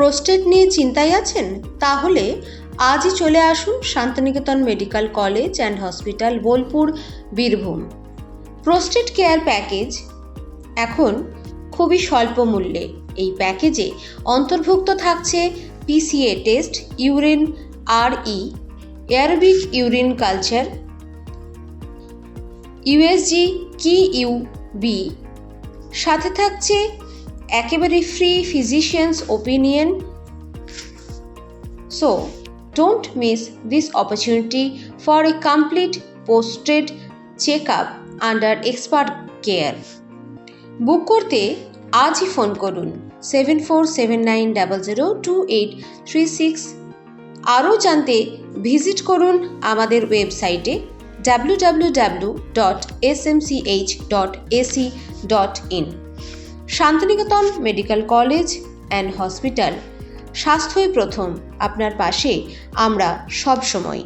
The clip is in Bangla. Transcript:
প্রোস্টেট নিয়ে চিন্তায় আছেন? তাহলে আজই চলে আসুন Santiniketan medical college and hospital, Bolpur, Birbhum. Prostate care package এখন খুবই স্বল্প মূল্যে। এই প্যাকেজে অন্তর্ভুক্ত থাকছে PCA test, urine R E aerobic urine culture, USG K U B. সাথে থাকছে একেবারে free physicians opinion so don't miss this opportunity for a complete prostate check up under expert care book করতে আজই ফোন করুন seven four seven nine double zero two eight three six আরও জানতে ভিজিট করুন আমাদের ওয়েবসাইটে W W W dot S M C H dot AC dot in Santiniketan medical college and hospital. স্বাস্থ্যই প্রথম। আপনার পাশে আমরা সব সময়